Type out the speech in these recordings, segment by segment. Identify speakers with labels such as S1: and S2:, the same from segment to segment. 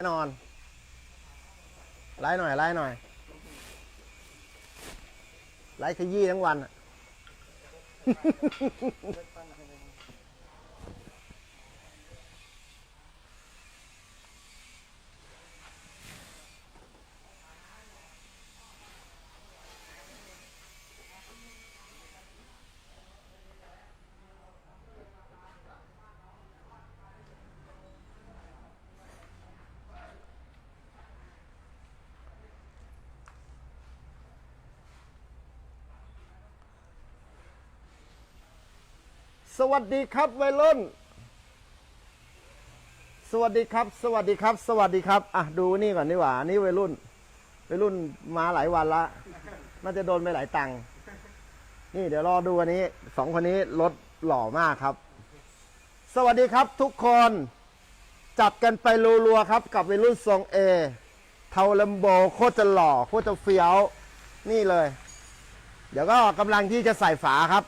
S1: แน่นอน ไล่หน่อย ไล่หน่อย ไล่ขยี้ทั้งวันอะ สวัสดีครับวัยรุ่น สวัสดีครับ สวัสดีครับ สวัสดีครับ อะดูนี่ก่อนดีกว่า นี่วัยรุ่น วัยรุ่นมาหลายวันละ น่าจะโดนไปหลายตังค์ นี่เดี๋ยวรอดูวันนี้ สองคนนี้รถหล่อมากครับ สวัสดีครับทุกคน จับกันไปรัวๆครับ กับวัยรุ่นทรงเอ เทาลัมโบโคตรจะหล่อ โคตรจะเฟี้ยว นี่เลย เดี๋ยวก็กำลังที่จะใส่ฝาครับ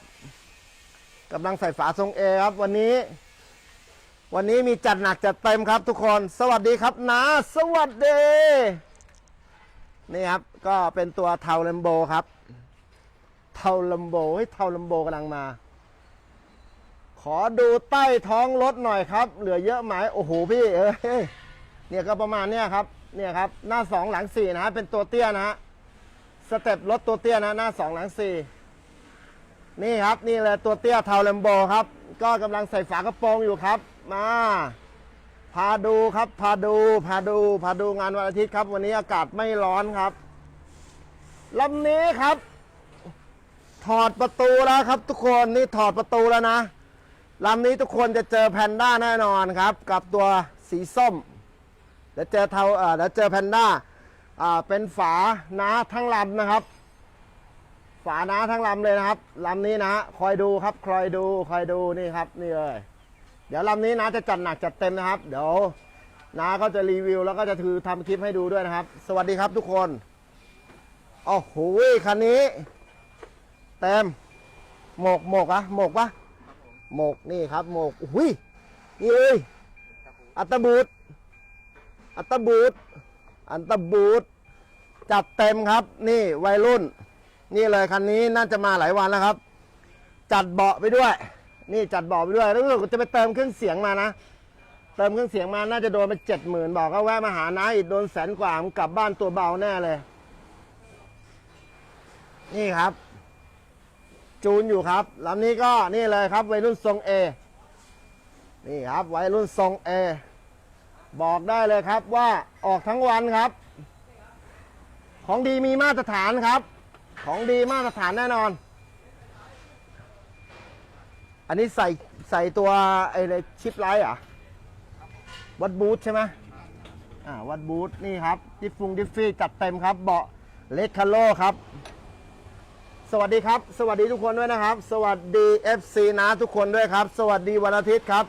S1: กำลังใส่ฝาทรงเอครับวันนี้ วันนี้มีจัดหนักจัดเต็มครับทุกคน สวัสดีครับนะ สวัสดีนี่ครับก็เป็นตัวเทาลัมโบครับ เทาลัมโบให้ยเทาลัมโบกำลังมา ขอดูใต้ท้องรถหน่อยครับ เหลือเยอะไหมโอ้โหพี่เอ้ยเนี่ยก็ประมาณเนี้ยครับเนี่ยครับหน้าสองหลังสี่นะฮะเป็นตัวเตี้ยนะฮะสเต็ปรถตัวเตี้ยนะหน้าสองหลังสี่ นี่ครับนี่เลยตัวเตี้ยเทาเลมโบครับ ก็กำลังใส่ฝากระโปรงอยู่ครับ มา พาดูครับ พาดูพาดูพาดูงานวันอาทิตย์ครับ วันนี้อากาศไม่ร้อนครับลำนี้ครับ ถอดประตูแล้วครับ ทุกคนนี่ถอดประตูแล้วนะลำนี้ทุกคนจะเจอแพนด้าแน่นอนครับ กับตัวสีส้มเดี๋ยวเจอเทาเออเดี๋ยวเจอแพนด้าอ่าเป็นฝาน้าทั้งลำนะครับ ฝาน้าทั้งลำเลยนะครับลำนี้นะคอยดูครับคอยดูคอยดูนี่ครับนี่เลยเดี๋ยวลำนี้นะจะจัดหนักจัดเต็มนะครับ เดี๋ยวน้าก็จะรีวิว แล้วก็จะถือทำคลิปให้ดูด้วยนะครับ สวัสดีครับทุกคนโอ้โหคันนี้ เต็มหมกหมกอะหมกปะหมกนี่ครับหมกอุ้ยนี่เลยอัตบูตอัตบูตอัตตบูตจัดเต็มครับ นี่วัยรุ่น นี่เลยคันนี้น่าจะมาหลายวันแล้วครับ จัดเบาะไปด้วย นี่จัดเบาะไปด้วยแล้วก็จะไปเติมเครื่องเสียงมานะ เติมเครื่องเสียงมาน่าจะโดนไปเจ็ดหมื่นบอกก็แวะมาหาน้าอีกโดนแสนกว่าผมกลับบ้านตัวเบาแน่เลย นี่ครับ จูนอยู่ครับลำนี้ก็นี่เลยครับวัยรุ่นทรงเอนี่ครับวัยรุ่นทรงเอบอกได้เลยครับว่าออกทั้งวันครับ ของดีมีมาตรฐานครับ ของดีมาตรฐานแน่นอน อันนี้ใส่ใส่ตัวไอ้ชิปไลท์อะวัดบูทใช่ไหมอ่าวัดบูทนี่ครับ ดิฟฟุงดิฟฟี่จัดเต็มครับ เบาะเลคคาร์โลครับ สวัสดีครับ สวัสดีทุกคนด้วยนะครับ สวัสดี FC นะทุกคนด้วยครับ สวัสดีวันอาทิตย์ครับ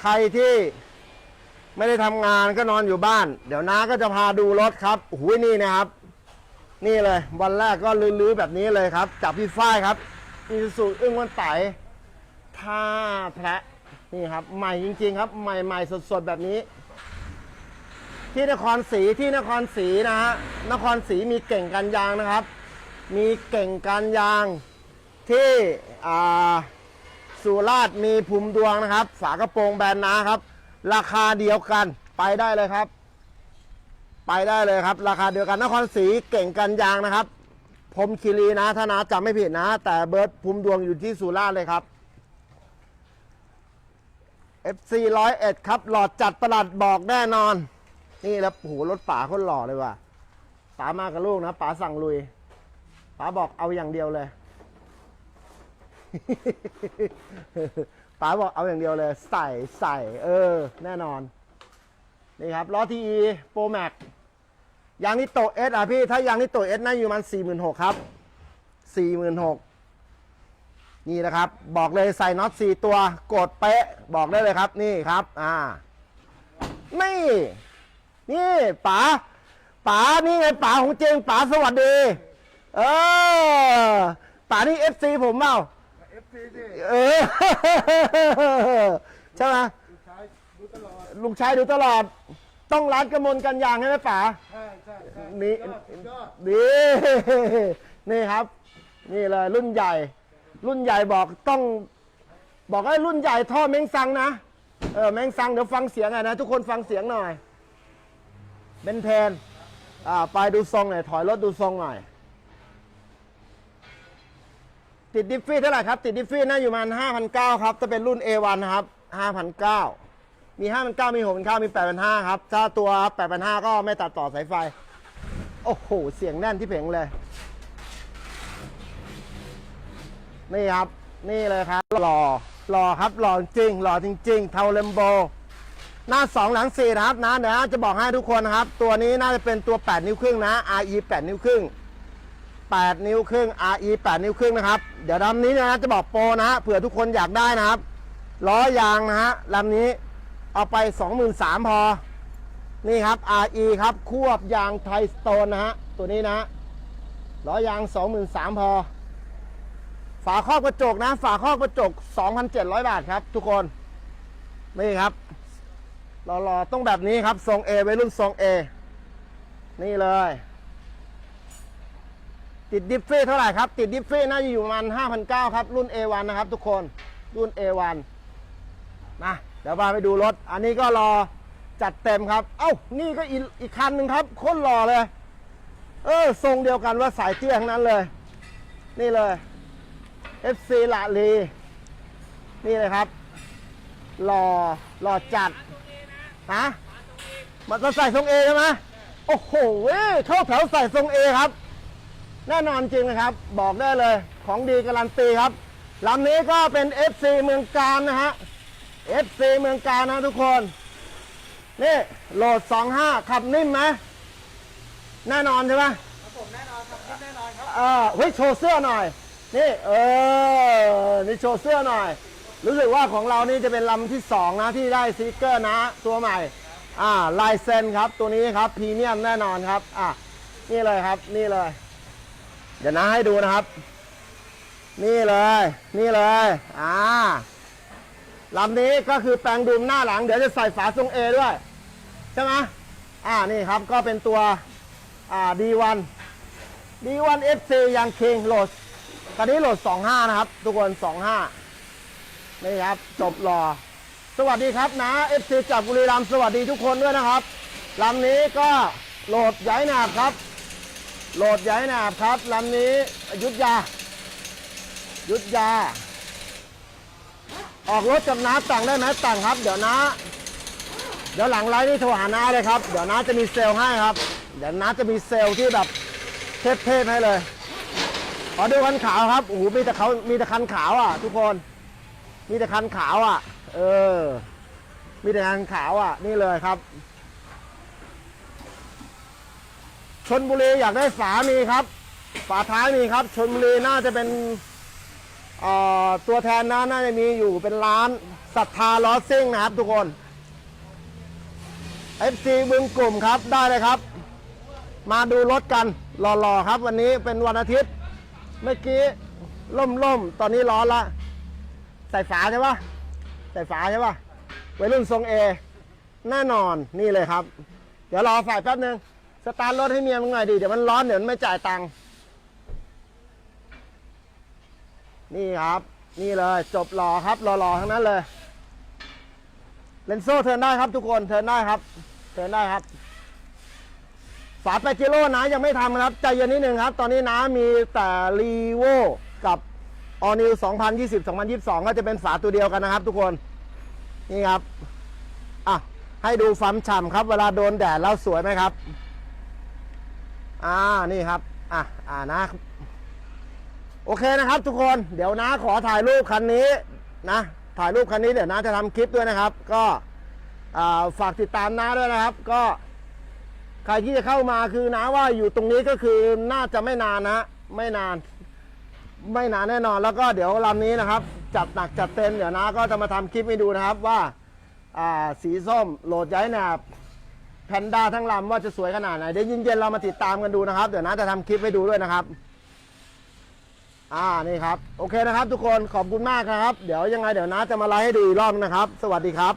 S1: ใครที่ไม่ได้ทำงานก็นอนอยู่บ้าน เดี๋ยวน้าก็จะพาดูรถครับโอ้โหนี่นะครับ นี่เลยวันแรกก็ลื้อๆแบบนี้เลยครับจับพี่ฝ้ายครับอีสุอึ้งวันไตท่าแพะนี่ครับ ใหม่จริงๆครับ ใหม่ๆสดๆแบบนี้ ที่นครศรีที่นครศรีนะฮะนครศรีมีเก่งกันยางนะครับ มีเก่งการยางที่สุราษฎร์มีภูมิดวงนะครับ ฝากระโปรงแบรนด์นะครับ ราคาเดียวกันไปได้เลยครับ ไปได้เลยครับ ราคาเดียวกันนครศรีเก่งกันยางนะครับพรมคีรีนะถ้านาจำไม่ผิดนะ แต่เบิร์ดภูมิดวงอยู่ที่สุราษฎร์เลยครับ FC 101ครับ หลอดจัดประหลัดบอกแน่นอน นี่แล้วโอ้โหรถป๋าคนหล่อเลยว่ะป๋ามากับลูกนะป๋าสั่งลุยป๋าบอกเอาอย่างเดียวเลยป๋าบอกเอาอย่างเดียวเลย ใส่ใส่ เออ แน่นอน นี่ครับล้อทีโปรแม็ก ยางนิโตเอสอะพี่ ถ้ายางนิโตเอสน่าอยู่มันสี่หมื่นหกครับสี่หมื่นหกนี่นะครับ บอกเลยใส่น็อตสี่ตัว กดเป๊ะ บอกได้เลยครับ นี่ครับ อ่า นี่ นี่ป๋าป๋านี่ไงป๋าของจริงป๋าสวัสดี เออป่านี่เอฟซีผมเปล่า
S2: เอฟซีสิ
S1: เออ ใช่ไหม
S2: ลูกชายดูตลอด
S1: ลุงชายดู ตลอดต้องร้านกระมวลกันยางใช่ไหมป๋า
S2: ใช่ใช่ใช่
S1: นี่
S2: ยอดสุดยอด
S1: นี่ นี่ครับ นี่เลยรุ่นใหญ่ รุ่นใหญ่บอกต้อง บอกให้รุ่นใหญ่ท่อเม้งซังนะเออเม้งซังเดี๋ยวฟังเสียงหน่อยนะ ทุกคนฟังเสียงหน่อยเบนเทนอ่าไปดูทรงหน่อยถอยรถดูทรงหน่อย ติดดิฟฟี่เท่าไหร่ครับ ติดดิฟฟี่น่าอยู่ประมาณ5,900ครับถ้าเป็นรุ่น A1 นะครับ5,900 มี5,900มี6,900มี8,500ครับ ถ้าตัว 8,500ก็ไม่ตัดต่อสายไฟ โอ้โห เสียงแน่นที่เผงเลย นี่ครับ นี่เลยครับ หล่อ หล่อครับ หล่อจริง หล่อจริง ๆ เทาเลมโบ หน้า 2 หลัง 4 นะครับนะ เดี๋ยวจะบอกให้ทุกคนนะครับ ตัวนี้น่าจะเป็นตัว 8 นิ้วครึ่งนะ RE 8 นิ้วครึ่ง8 นิ้วครึ่ง RE 8 นิ้วครึ่งนะครับ เดี๋ยวลำนี้นะจะบอกโปรนะฮะ เผื่อทุกคนอยากได้นะครับ ล้อยางนะฮะลำนี้ เอาไป 23,000พอ นี่ครับ RE ครับ ควบยางไทสโตนนะฮะ ตัวนี้นะล้อยาง 23,000พอ ฝาครอบกระจกนะ ฝาครอบกระจก 2,700 บาทครับ ทุกคน นี่ครับรอๆต้องแบบนี้ครับ ทรง A ไว้รุ่นทรง A นี่เลย ติดดิฟฟี่เท่าไหร่ครับ ติดดิฟฟี่น่าจะอยู่ประมาณ5,900ครับ รุ่น A1 นะครับ ทุกคน รุ่น A1 นะ เดี๋ยวพาไปดูรถ อันนี้ก็รอจัดเต็มครับ เอ้า นี่ก็อีกอีกคันหนึ่งครับโคตรหล่อเลย เออ ทรงเดียวกันว่าสายเตี้ยทั้งนั้นเลย นี่เลย FC ละลี นี่เลยครับ หล่อ หล่อจัด ฮะ มันจะใส่ทรงเอใช่ไหมโอ้โหเว้ยเข้าแถวใส่ทรงเอครับ แน่นอนจริงนะครับ บอกได้เลย ของดีการันตีครับลำนี้ก็เป็น FC เมืองการนะฮะ FC เมืองการนะทุกคน นี่โหลด 25 ขับนิ่มไหมแน่นอนใช่ไหม
S2: ครับผมแน่นอนครับแน่นอนครับ
S1: เออเฮ้ยโชว์เสื้อหน่อย นี่เออ นี่โชว์เสื้อหน่อย รู้สึกว่าของเรานี่จะเป็นลำที่สองนะที่ได้สติกเกอร์นะ ตัวใหม่ อ่าลายเซ็นครับตัวนี้ครับพรีเมียมแน่นอนครับ อะนี่เลยครับนี่เลย เดี๋ยวนะให้ดูนะครับ นี่เลย นี่เลย อ่า ลำนี้ก็คือแปลงดุมหน้าหลัง เดี๋ยวจะใส่ฝาทรงเอด้วย ใช่ไหมอ่านี่ครับก็เป็นตัวอ่า D1 D1 FC ยังเคงโหลดตอนนี้โหลด 25 นะครับ ทุกคน 25 นี่ครับ จบรอ สวัสดีครับนะ FC จากบุรีรัมย์สวัสดีทุกคนด้วยนะครับลำนี้ก็โหลดย้ายหนาบครับ โหลดย้ายหนาบครับลำนี้ยุทธยา ยุทธยา ออกรถกับน้าต่งได้ไหมต่งครับ เดี๋ยวนะเดี๋ยวหลังไลฟ์นี่โทรหาน้าเลยครับ เดี๋ยวน้าจะมีเซลให้ครับ เดี๋ยวน้าจะมีเซลที่แบบเทพๆให้เลยขอดูคันขาวครับโอ้โหมีแต่เขามีแต่คันขาวอะ ทุกคน มีแต่คันขาวอะ เออ มีแต่คันขาวอะ นี่เลยครับชนบุรีอยากได้ฝามีครับ ฝาท้ายมีครับชนบุรีน่าจะเป็น ตัวแทนนะน่าจะมีอยู่เป็นร้านศรัทธาล้อซิ่งนะครับทุกคน FC บึงกลุ่มครับได้เลยครับ มาดูรถกันหล่อๆครับ วันนี้เป็นวันอาทิตย์เมื่อกี้ล่มๆ ตอนนี้ร้อนละใส่ฝาใช่ปะใส่ฝาใช่ปะวัยรุ่นทรงเอแน่นอนนี่เลยครับ เดี๋ยวรอฝ่ายแป๊บนึงสตาร์ทรถให้เมียมึงหน่อยดิเดี๋ยวมันร้อนเดี๋ยวมันไม่จ่ายตังค์ นี่ครับ นี่เลยจบหล่อครับหล่อๆทั้งนั้นเลย เลนโซ่เทินได้ครับทุกคนเทินได้ครับเทินได้ครับ ฝาเปจิโร่นะยังไม่ทำนะครับ ใจเย็นนิดนึงครับ ตอนนี้นะมีแต่รีโวกับออนิว2020 2022 ก็จะเป็นฝาตัวเดียวกันนะครับ ทุกคน นี่ครับ อะ ให้ดูฟัมฉ่ำครับ เวลาโดนแดดแล้วสวยไหมครับ อ่า นี่ครับ อะ อ่านะ โอเคนะครับทุกคนเดี๋ยวนะขอถ่ายรูปคันนี้นะถ่ายรูปคันนี้เดี๋ยวนะจะทำคลิปด้วยนะครับ ก็ฝากติดตามน้าด้วยนะครับ ก็ใครที่จะเข้ามาคือนะว่าอยู่ตรงนี้ก็คือน่าจะไม่นานนะไม่นาน ไม่นานแน่นอนแล้วก็เดี๋ยวลำนี้นะครับ จัดหนักจัดเต็มเดี๋ยวนะก็จะมาทำคลิปให้ดูนะครับว่าสีส้มโหลดย้ายแหนบแพนด้าทั้งลำว่าจะสวยขนาดไหนเดี๋ยวเย็นๆเรามาติดตามกันดูนะครับ เดี๋ยวนะจะทำคลิปให้ดูด้วยนะครับ อ่านี่ครับ โอเคนะครับทุกคนขอบคุณมากนะครับ เดี๋ยวยังไงเดี๋ยวนะจะมาไลฟ์ให้ดูอีกรอบนะครับ สวัสดีครับ